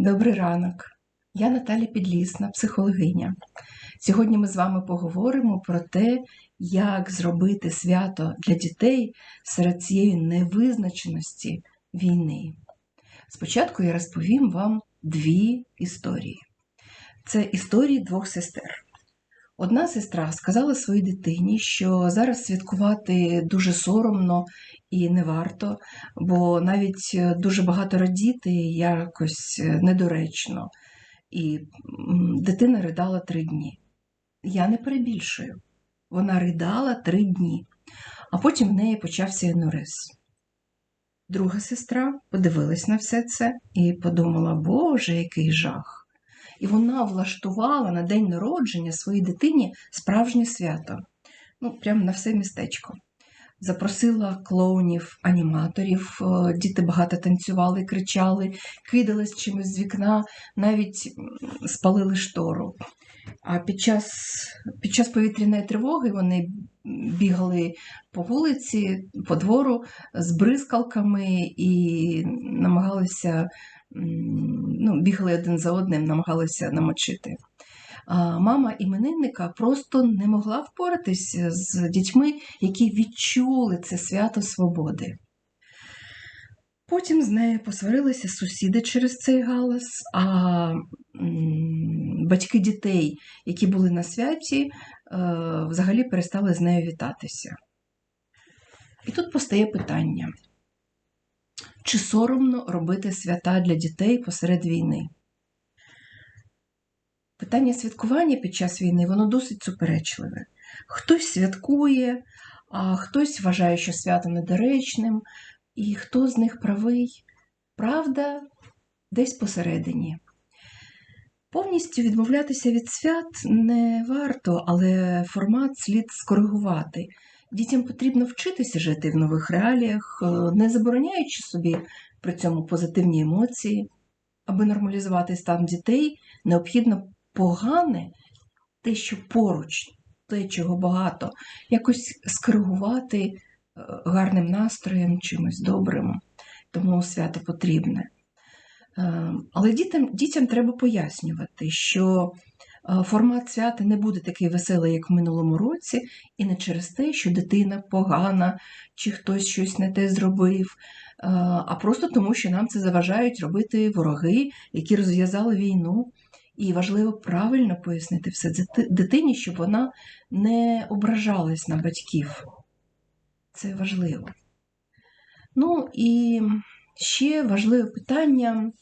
Добрий ранок. Я Наталя Підлісна, психологиня. Сьогодні ми з вами поговоримо про те, як зробити свято для дітей серед цієї невизначеності війни. Спочатку я розповім вам дві історії. Це історії двох сестер. Одна сестра сказала своїй дитині, що зараз святкувати дуже соромно і не варто, бо навіть е, дуже багато радіти якось е, недоречно. І дитина ридала три дні. Я не перебільшую. Вона ридала три дні, а потім в неї почався енурез. Друга сестра подивилась на все це і подумала, Боже, який жах! І вона влаштувала на день народження своїй дитині справжнє свято. Ну, прямо на все містечко. Запросила клоунів, аніматорів, е, діти багато танцювали, кричали, кидались чимось з вікна, навіть спалили штору. А під час під час повітряної тривоги вони бігали по вулиці, по двору з бризкалками і намагалися ну, бігали один за одним, намагалися намочити. Мама іменинника просто не могла впоратися з дітьми, які відчули це свято свободи. Потім з нею посварилися сусіди через цей галас, а батьки дітей, які були на святі, е, взагалі перестали з нею вітатися. І тут постає питання: чи соромно робити свята для дітей посеред війни? Питання святкування під час війни воно досить суперечливе. Хтось святкує, а хтось вважає, що свято недоречним, і хто з них правий, правда, десь посередині. Повністю відмовлятися від свят не варто, але формат слід скоригувати. Дітям потрібно вчитися жити в нових реаліях, е, не забороняючи собі при цьому позитивні емоції. Аби нормалізувати стан дітей, необхідно погане, те, що поруч, те, чого багато, якось скоригувати е, гарним настроєм, чимось добрим, тому свято потрібне. Е, але дітям, дітям треба пояснювати, що е, формат свята не буде такий веселий, як в минулому році, і не через те, що дитина погана, чи хтось щось не те зробив, а просто тому, що нам це заважають робити вороги, які розв'язали війну. І важливо правильно пояснити все дитині, щоб вона не ображалась на батьків. Це важливо. Ну і ще важливе питання,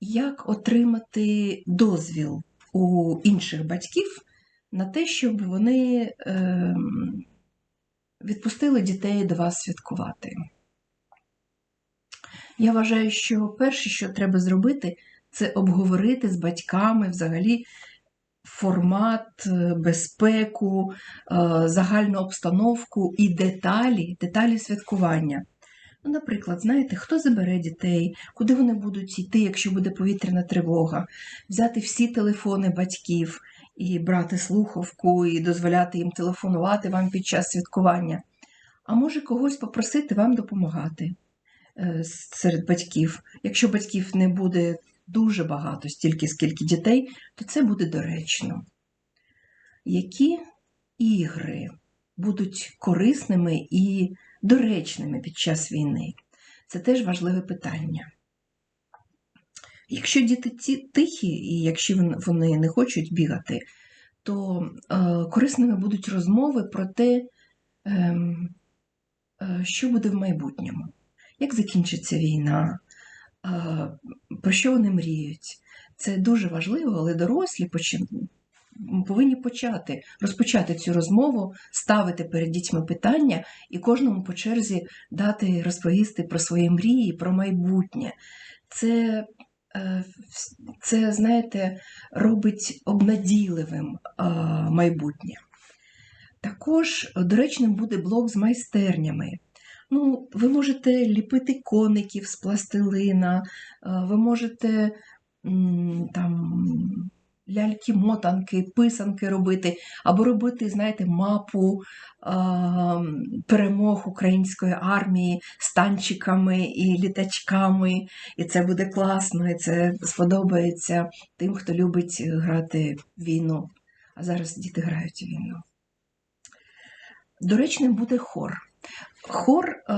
як отримати дозвіл у інших батьків на те, щоб вони е, відпустили дітей до вас святкувати. Я вважаю, що перше, що треба зробити, це обговорити з батьками взагалі формат, е, безпеку, е, загальну обстановку і деталі, деталі святкування. Ну, Наприклад, знаєте, хто забере дітей, куди вони будуть йти, якщо буде повітряна тривога, взяти всі телефони батьків і брати слухавку, і дозволяти їм телефонувати вам під час святкування. А може когось попросити вам допомагати е, серед батьків. Якщо батьків не буде дуже багато, стільки, скільки дітей, то це буде доречно. Які ігри будуть корисними і доречними під час війни? Це теж важливе питання. Якщо діти тихі, і якщо вони не хочуть бігати, то е, корисними будуть розмови про те, ем, е, що буде в майбутньому, як закінчиться війна, про що вони мріють. Це дуже важливо, але дорослі повинні почати розпочати цю розмову, ставити перед дітьми питання і кожному по черзі дати розповісти про свої мрії, про майбутнє. Це е, це, знаєте, робить обнадійливим майбутнє. Також доречним буде блок з майстернями. Ну, Ви можете ліпити коників з пластилина, е, ви можете там ляльки-мотанки, писанки робити, або робити, знаєте, мапу а, перемог української армії з танчиками і літачками. І це буде класно, і це сподобається тим, хто любить грати в війну. А зараз діти грають у війну. Доречним буде хор. Хор е,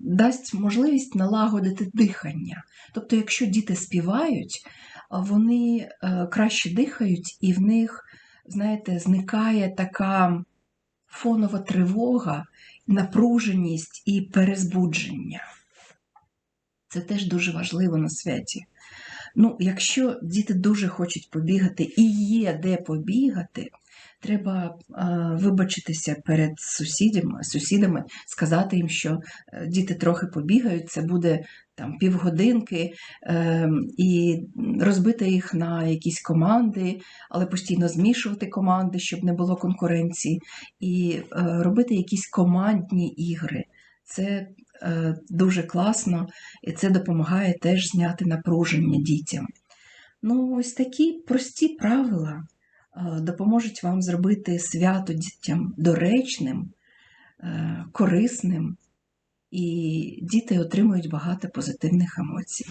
дасть можливість налагодити дихання. Тобто, якщо діти співають, вони е, краще дихають, і в них, знаєте, зникає така фонова тривога, напруженість і перезбудження. Це теж дуже важливо на святі. Ну, якщо діти дуже хочуть побігати і є де побігати, треба е, вибачитися перед сусідами, сусідами, сказати їм, що е, діти трохи побігають, це буде там півгодинки, е, і розбити їх на якісь команди, але постійно змішувати команди, щоб не було конкуренції, і робити якісь командні ігри. Це дуже класно, і це допомагає теж зняти напруження дітям. Ну, ось такі прості правила допоможуть вам зробити свято дітям доречним, е, корисним, і діти отримують багато позитивних емоцій.